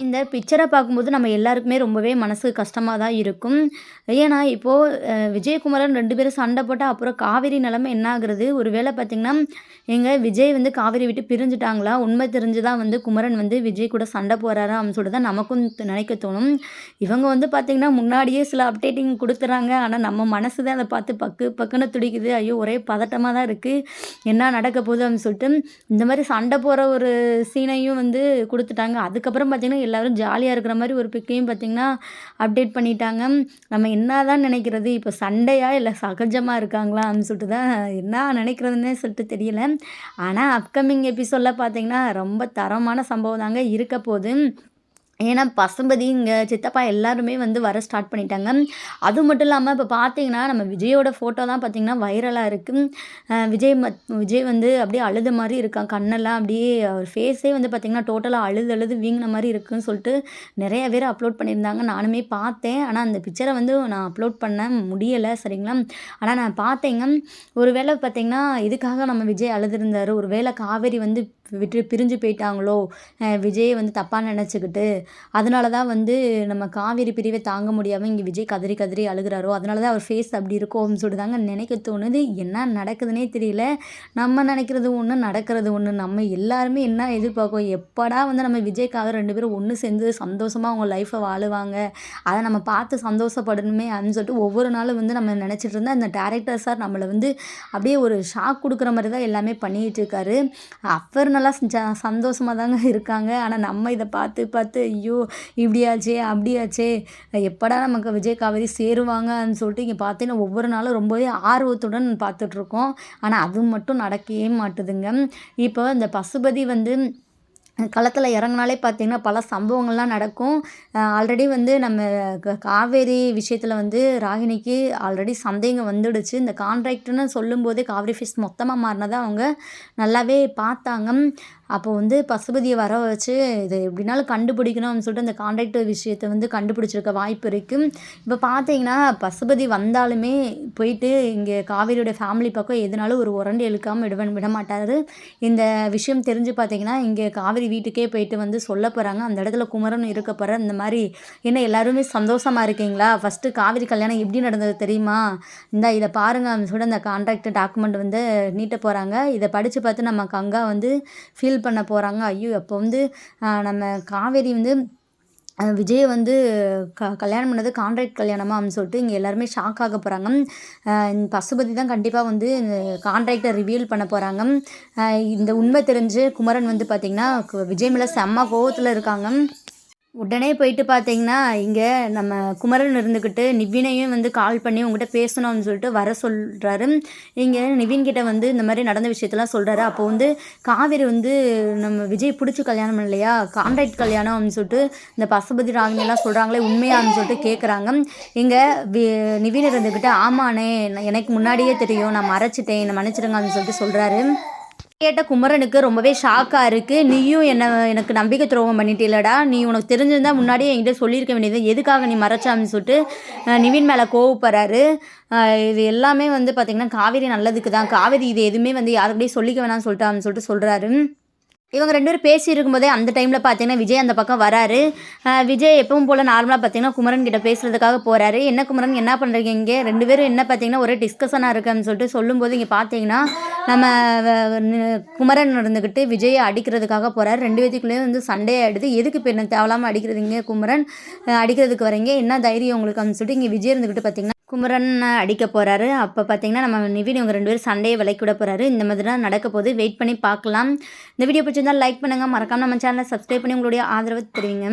இந்த பிக்சரை பார்க்கும்போது நம்ம எல்லாருக்குமே ரொம்பவே மனசு கஷ்டமாக தான் இருக்கும். ஏன்னா, இப்போது விஜயகுமரன் விஜயகுமாரன் 2 பேரும் சண்டை போட்டால் அப்புறம் காவேரி நிலமை என்ன ஆகுறது? ஒரு வேளை பார்த்தீங்கன்னா, எங்கள் விஜய் வந்து காவேரி விட்டு பிரிஞ்சுட்டாங்களா? உண்மை தெரிஞ்சு தான் வந்து குமரன் வந்து விஜய் கூட சண்டை போகிறாரா அப்படின்னு சொல்லிட்டு தான் நமக்கும் நினைக்க தோணும். இவங்க வந்து பார்த்திங்கன்னா முன்னாடியே சில அப்டேட்டிங் கொடுத்துறாங்க ஆனால் நம்ம மனசு தான் அதை பார்த்து பக்கு பக்குன்னு துடிக்குது. ஐயோ! ஒரே பதட்டமாக தான் இருக்குது என்ன நடக்க போகுது? அப்படின்னு சொல்லிட்டு, இந்த மாதிரி சண்டை போகிற ஒரு சீனையும் வந்து கொடுத்துட்டாங்க அதுக்கப்புறம் பார்த்திங்கன்னா எல்லாரும் ஜாலியாக இருக்கிற மாதிரி ஒரு பிக்கையும் பார்த்தீங்கன்னா, அப்டேட் பண்ணிட்டாங்க. நம்ம என்னதான் நினைக்கிறது? இப்போ சண்டையா? இல்லை சகஜமாக இருக்காங்களா? அப்படின்னு சொல்லிட்டு தான் என்ன நினைக்கிறதுன்னே சொல்லிட்டு தெரியல. ஆனால் அப்கமிங் எபிசோடில் பார்த்தீங்கன்னா, ரொம்ப தரமான சம்பவம் தாங்க இருக்க போது. ஏன்னா, பசம்பதி இங்கே சித்தப்பா எல்லாருமே வந்து வர ஸ்டார்ட் பண்ணிட்டாங்க. அது மட்டும் இல்லாமல் இப்போ பார்த்தீங்கன்னா, நம்ம விஜயோட ஃபோட்டோ தான் பார்த்தீங்கன்னா, வைரலாக இருக்குது விஜய் மத் விஜய் வந்து அப்படியே அழுத மாதிரி இருக்கான். கண்ணெல்லாம் அப்படியே அவர் ஃபேஸே வந்து பார்த்திங்கன்னா டோட்டலாக அழுது அழுது வீங்குன மாதிரி இருக்குன்னு சொல்லிட்டு நிறைய பேர் அப்லோட் பண்ணியிருந்தாங்க. நானுமே பார்த்தேன். ஆனால் அந்த பிக்சரை வந்து நான் அப்லோட் பண்ண முடியலை சரிங்களா? ஆனால் நான் பார்த்தேங்க. ஒரு வேளை பார்த்தீங்கன்னா, இதுக்காக நம்ம விஜய் அழுதுருந்தார் ஒரு வேளை காவேரி வந்து விட்டு பிரிஞ்சு போயிட்டாங்களோ! விஜயை வந்து தப்பாக நினச்சிக்கிட்டு அதனால தான் வந்து நம்ம காவேரி பிரிவை தாங்க முடியாமல் இங்கே விஜய் கதறி கதறி அழுகிறாரோ அதனால தான் அவர் ஃபேஸ் அப்படி இருக்கும் அப்படின்னு தாங்க நினைக்க தோணுது. என்ன நடக்குதுன்னே தெரியல. நம்ம நினைக்கிறது ஒன்று நடக்கிறது ஒன்று நம்ம எல்லாருமே என்ன எதிர்பார்க்கோம்? எப்படா வந்து நம்ம விஜய்க்காக ரெண்டு பேரும் ஒன்று சேர்ந்து சந்தோஷமாக அவங்க லைஃப்பை வாழுவாங்க. அதை நம்ம பார்த்து சந்தோஷப்படணுமே அப்படின்னு சொல்லிட்டு ஒவ்வொரு நாளும் வந்து நம்ம நினச்சிட்டு இருந்தால் இந்த டேரக்டர் சார் நம்மளை வந்து அப்படியே ஒரு ஷாக் கொடுக்குற மாதிரி தான் எல்லாமே பண்ணிகிட்டு இருக்காரு. அஃபர் நல்லா ச தாங்க இருக்காங்க. ஆனால் நம்ம இதை பார்த்து பார்த்து ஐயோ! இப்படியாச்சே! அப்படியாச்சே! எப்படா நமக்கு விஜய், காவேரி சேருவாங்கன்னு சொல்லிட்டு இங்கே பார்த்தீங்கன்னா, ஒவ்வொரு நாளும் ரொம்பவே ஆர்வத்துடன் பார்த்துட்ருக்கோம். ஆனால் அது மட்டும் நடக்கவே மாட்டுதுங்க. இப்போ இந்த பசுபதி வந்து களத்தில் இறங்குனாலே பார்த்தீங்கன்னா, பல சம்பவங்கள்லாம் நடக்கும். ஆல்ரெடி வந்து நம்ம க காவேரி விஷயத்தில் வந்து ராகினிக்கு ஆல்ரெடி சந்தேகம் வந்துடுச்சு. இந்த கான்ட்ராக்ட்ன்னு சொல்லும்போதே காவேரி ஃபீஸ் மொத்தமாக மாறுனத அவங்க நல்லாவே பார்த்தாங்க. அப்போ வந்து பசுபதியை வர வச்சு, இது எப்படினாலும் கண்டுபிடிக்கணும் அப்படின்னு சொல்லிட்டு அந்த கான்ட்ராக்ட் விஷயத்த வந்து கண்டுபிடிச்சிருக்க வாய்ப்பு இருக்கு. இப்போ பார்த்தீங்கன்னா, பசுபதி வந்தாலுமே போயிட்டு இங்கே காவேரியோட ஃபேமிலி பக்கம் எதுனாலும் ஒரு உரண்டு இழுக்காம விட மாட்டார் இந்த விஷயம் தெரிஞ்சு பார்த்தீங்கன்னா, இங்கே காவேரி வீட்டுக்கே போயிட்டு வந்து சொல்ல போகிறாங்க அந்த இடத்துல குமரன் இருக்க போகிற இந்த மாதிரி "என்ன எல்லாருமே சந்தோஷமாக இருக்கீங்களா? ஃபர்ஸ்ட்டு காவேரி கல்யாணம் எப்படி நடந்தது தெரியுமா? இந்தா இதை பாருங்க" அப்படின்னு சொல்லிட்டு அந்த கான்ட்ராக்ட் டாக்குமெண்ட் வந்து நீட்ட போகிறாங்க இதை படித்து பார்த்து நம்ம கங்கா வந்து ஃபீல் பண்ண போகிறாங்க ஐயோ! அப்போ வந்து நம்ம காவேரி வந்து விஜயை வந்து க கல்யாணம் பண்ணது கான்ட்ராக்ட் கல்யாணமா? அப்படின்னு சொல்லிட்டு இங்கே எல்லாருமே ஷாக் ஆக போகிறாங்க பசுபதி தான் கண்டிப்பாக வந்து கான்ட்ராக்டை ரிவீல் பண்ண போகிறாங்க இந்த உண்மை தெரிஞ்சு குமரன் வந்து பார்த்திங்கன்னா விஜய் மேலே செம்ம கோவத்தில் இருக்காங்க. உடனே போயிட்டு பார்த்தீங்கன்னா, இங்கே நம்ம குமரன் இருந்துக்கிட்டு நிவினையும் வந்து கால் பண்ணி உங்ககிட்ட பேசணும் அப்படின்னு சொல்லிட்டு வர சொல்கிறாரு இங்கே நிவின்கிட்ட வந்து இந்த மாதிரி நடந்த விஷயத்தலாம் சொல்கிறாரு அப்போ வந்து காவேரி வந்து நம்ம விஜய் பிடிச்ச கல்யாணம் இல்லையா கான்ட்ராக்ட் கல்யாணம் அப்படின்னு சொல்லிட்டு இந்த பசுபதி, ராகினிலாம் சொல்கிறாங்களே உண்மையான்னு சொல்லிட்டு கேட்குறாங்க. இங்கே வி நிவின் இருந்துக்கிட்டு ஆமாண்ணே! எனக்கு முன்னாடியே தெரியும். நான் மறைச்சிட்டேன் என்னை மன்னிச்சிடுங்க அப்படின்னு சொல்லிட்டு சொல்கிறாரு கேட்ட குமரனுக்கு ரொம்பவே ஷாக்காக இருக்குது நீயும் என்ன எனக்கு நம்பிக்கை துரோகம் பண்ணிட்டீலடா! நீ உனக்கு தெரிஞ்சிருந்தா முன்னாடியே என்கிட்ட சொல்லியிருக்க வேண்டியது. எதுக்காக நீ மறைச்ச? சொல்லிட்டு நிவின் மேலே கோவப்படுறாரு. இது எல்லாமே வந்து பார்த்திங்கன்னா காவேரி நல்லதுக்கு தான். காவேரி இது எதுவுமே வந்து யாருக்கிட்டையும் சொல்லிக்க வேணாம்னு சொல்லிட்டா அப்படின்னு சொல்லிட்டு சொல்கிறாரு இவங்க ரெண்டு பேரும் பேசியிருக்கும் போதே அந்த டைமில் பார்த்தீங்கன்னா, விஜய் அந்த பக்கம் வராரு. விஜய் எப்பவும் போல் நார்மலாக பார்த்தீங்கன்னா, குமரன் கிட்ட பேசுறதுக்காக போகிறாரு என்ன குமரன் என்ன பண்ணுறீங்க இங்கே ரெண்டு பேரும் என்ன பார்த்தீங்கன்னா, ஒரே டிஸ்கஷனாக இருக்கு அப்படின்னு சொல்லிட்டு சொல்லும்போது, இங்கே பார்த்தீங்கன்னா, நம்ம குமரன் இருந்துக்கிட்டு விஜயை அடிக்கிறதுக்காக போகிறாரு ரெண்டு பேத்துக்குள்ளேயும் வந்து சண்டை எடுத்து எதுக்கு இப்ப என்ன தேவையில்லாம அடிக்கிறீங்க குமரன்? அடிக்கிறதுக்கு வரீங்க. என்ன தைரியம் உங்களுக்கு? அப்படின்னு சொல்லிட்டு இங்கே விஜய் இருந்துக்கிட்டு பார்த்தீங்கன்னா, குமரன் அடிக்க போகிறாரு அப்போ பார்த்தீங்கன்னா, நம்ம நிவின் இவங்க ரெண்டு பேரும் சண்டையை விலைக்கு விட போகிறாரு இந்த மாதிரி தான் நடக்க போகுது. வெயிட் பண்ணி பார்க்கலாம். இந்த வீடியோ பிடிச்சிருந்தால் லைக் பண்ணுங்கள் மறக்காமல் நம்ம சேனலை சப்ஸ்கிரைப் பண்ணி உங்களுடைய ஆதரவு தெரிவிங்க.